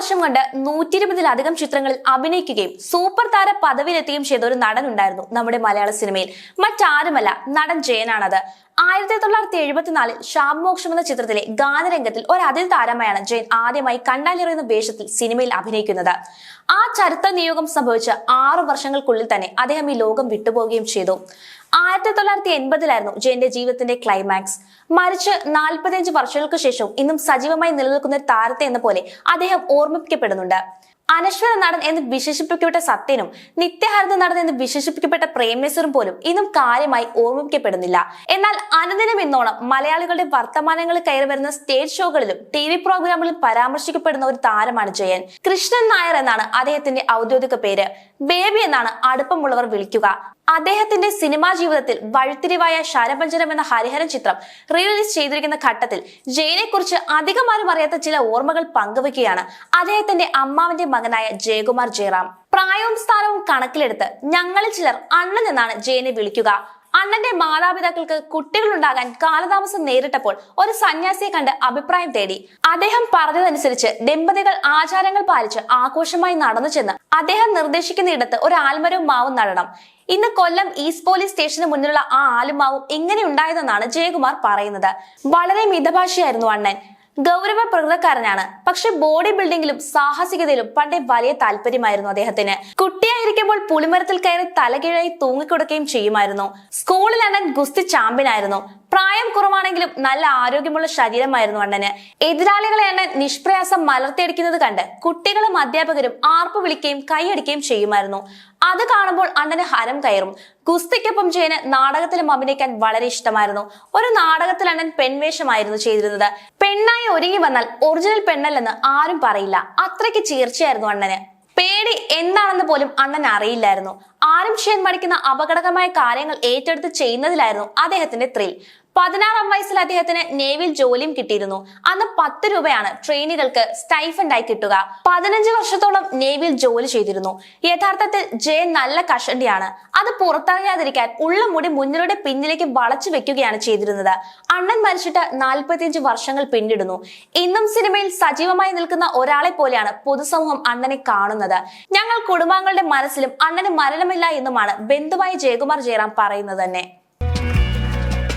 വർഷം കൊണ്ട് നൂറ്റി ഇരുപതിലധികം ചിത്രങ്ങളിൽ അഭിനയിക്കുകയും സൂപ്പർ താര പദവിയിലെത്തുകയും ചെയ്ത ഒരു നടൻ ഉണ്ടായിരുന്നു നമ്മുടെ മലയാള സിനിമയിൽ. മറ്റാരുമല്ല നടൻ ജയനാണത്. ആയിരത്തി തൊള്ളായിരത്തി എഴുപത്തിനാലിൽ ശാബ്മോക്ഷം എന്ന ചിത്രത്തിലെ ഗാനരംഗത്തിൽ ഒരു അതിൽ താരമായാണ് ജയൻ ആദ്യമായി കണ്ടാലിറിയുന്ന വേഷത്തിൽ സിനിമയിൽ അഭിനയിക്കുന്നത്. ആ ചരിത്ര നിയോഗം സംഭവിച്ച ആറു വർഷങ്ങൾക്കുള്ളിൽ തന്നെ അദ്ദേഹം ഈ ലോകം വിട്ടുപോവുകയും ചെയ്തു. ആയിരത്തി തൊള്ളായിരത്തി എൺപതിലായിരുന്നു ജയന്റെ ജീവിതത്തിന്റെ ക്ലൈമാക്സ് മരിച്ച് നാൽപ്പത്തിയഞ്ച് വർഷങ്ങൾക്ക് ശേഷവും ഇന്നും സജീവമായി നിലനിൽക്കുന്ന ഒരു താരത്തെ എന്ന പോലെ അദ്ദേഹം ഓർമ്മിപ്പിക്കപ്പെടുന്നുണ്ട്. അനശ്വര നടൻ എന്ന് വിശേഷിപ്പിക്കപ്പെട്ട സത്യനും നിത്യഹരിത നടൻ എന്ന് വിശേഷിപ്പിക്കപ്പെട്ട പ്രേമേശ്വരും പോലും ഇന്നും കാര്യമായി ഓർമ്മിപ്പിക്കപ്പെടുന്നില്ല. എന്നാൽ അനുദിനം ഇന്നോണം മലയാളികളുടെ വർത്തമാനങ്ങളിൽ കയറി വരുന്ന സ്റ്റേജ് ഷോകളിലും ടി വി പ്രോഗ്രാമുകളിലും പരാമർശിക്കപ്പെടുന്ന ഒരു താരമാണ് ജയൻ. കൃഷ്ണൻ നായർ എന്നാണ് അദ്ദേഹത്തിന്റെ ഔദ്യോഗിക പേര്. ബേബി എന്നാണ് അടുപ്പമുള്ളവർ വിളിക്കുക. അദ്ദേഹത്തിന്റെ സിനിമാ ജീവിതത്തിൽ വഴിത്തിരിവായ ശരപഞ്ചനം എന്ന ഹരിഹരൻ ചിത്രം റിലീസ് ചെയ്തിരിക്കുന്ന ഘട്ടത്തിൽ ജയനെ കുറിച്ച് അധികമാരും അറിയാത്ത ചില ഓർമ്മകൾ പങ്കുവയ്ക്കുകയാണ് അദ്ദേഹത്തിന്റെ അമ്മാവന്റെ മകനായ ജയകുമാർ ജയറാം. പ്രായവും സ്ഥാനവും കണക്കിലെടുത്ത് ഞങ്ങളിൽ ചിലർ അണ്ണൻ എന്നാണ് ജയനെ വിളിക്കുക. അണ്ണന്റെ മാതാപിതാക്കൾക്ക് കുട്ടികളുണ്ടാകാൻ കാലതാമസം നേരിട്ടപ്പോൾ ഒരു സന്യാസിയെ കണ്ട് അഭിപ്രായം തേടി. അദ്ദേഹം പറഞ്ഞതനുസരിച്ച് ദമ്പതികൾ ആചാരങ്ങൾ പാലിച്ച് ആഘോഷമായി നടന്നു ചെന്ന് അദ്ദേഹം നിർദ്ദേശിക്കുന്നിടത്ത് ഒരു ആൽമരവും മാവും നടണം. ഇന്ന് കൊല്ലം ഈസ്റ്റ് പോലീസ് സ്റ്റേഷന് മുന്നിലുള്ള ആ ആലുമാവും എങ്ങനെ ഉണ്ടായതെന്നാണ് ജയകുമാർ പറയുന്നത്. വളരെ മിതഭാഷയായിരുന്നു അണ്ണൻ. ഗൗരവ പ്രകൃതക്കാരനാണ് പക്ഷെ ബോഡി ബിൽഡിംഗിലും സാഹസികതയിലും പണ്ടേ വലിയ താല്പര്യമായിരുന്നു അദ്ദേഹത്തിന്. കുട്ടിയായിരിക്കുമ്പോൾ പുളിമരത്തിൽ കയറി തലകീഴായി തൂങ്ങിക്കൊടുക്കുകയും ചെയ്യുമായിരുന്നു. സ്കൂളിലാണ് ഗുസ്തി ചാമ്പ്യനായിരുന്നു. പ്രായം കുറവാണെങ്കിലും നല്ല ആരോഗ്യമുള്ള ശരീരമായിരുന്നു അണ്ണന്. എതിരാളികളെ അണ്ണൻ നിഷ്പ്രയാസം മലർത്തിയടിക്കുന്നത് കണ്ട് കുട്ടികളും അധ്യാപകരും ആർപ്പ് വിളിക്കുകയും കൈയടിക്കുകയും ചെയ്യുമായിരുന്നു. അത് കാണുമ്പോൾ അണ്ണന് ഹരം കയറും. ഗുസ്തിക്കൊപ്പം ജയന് നാടകത്തിലും അഭിനയിക്കാൻ വളരെ ഇഷ്ടമായിരുന്നു. ഒരു നാടകത്തിൽ അണ്ണൻ പെൺവേഷമായിരുന്നു ചെയ്തിരുന്നത്. പെണ്ണായി ഒരുങ്ങി വന്നാൽ ഒറിജിനൽ പെണ്ണല്ലെന്ന് ആരും പറയില്ല. അത്രയ്ക്ക് ചീർച്ചയായിരുന്നു അണ്ണന്. പേടി എന്താണെന്ന് പോലും അണ്ണൻ അറിയില്ലായിരുന്നു. ആരും ചെയ്യാൻ മടിക്കുന്ന അപകടകരമായ കാര്യങ്ങൾ ഏറ്റെടുത്ത് ചെയ്യുന്നതിലായിരുന്നു അദ്ദേഹത്തിന്റെ ത്രിൽ. പതിനാറാം വയസ്സിൽ അദ്ദേഹത്തിന് നേവിൽ ജോലിയും കിട്ടിയിരുന്നു. അന്ന് പത്ത് രൂപയാണ് ട്രെയിനുകൾക്ക് സ്റ്റൈഫൻഡായി കിട്ടുക. പതിനഞ്ച് വർഷത്തോളം നേവിൽ ജോലി ചെയ്തിരുന്നു. യഥാർത്ഥത്തിൽ ജയൻ നല്ല കഷണ്ടിയാണ്. അത് പുറത്തറിയാതിരിക്കാൻ ഉള്ള മുടി മുന്നിലൂടെ പിന്നിലേക്ക് വളച്ചു വെക്കുകയാണ് ചെയ്തിരുന്നത്. അണ്ണൻ മരിച്ചിട്ട് നാൽപ്പത്തിയഞ്ച് വർഷങ്ങൾ പിന്നിടുന്നു. ഇന്നും സിനിമയിൽ സജീവമായി നിൽക്കുന്ന ഒരാളെ പോലെയാണ് പൊതുസമൂഹം അണ്ണനെ കാണുന്നത്. ഞങ്ങൾ കുടുംബാംഗങ്ങളുടെ മനസ്സിലും അണ്ണന് മരണമില്ല എന്നുമാണ് ബന്ധുവായി ജയകുമാർ ജയറാം പറയുന്നത് തന്നെ.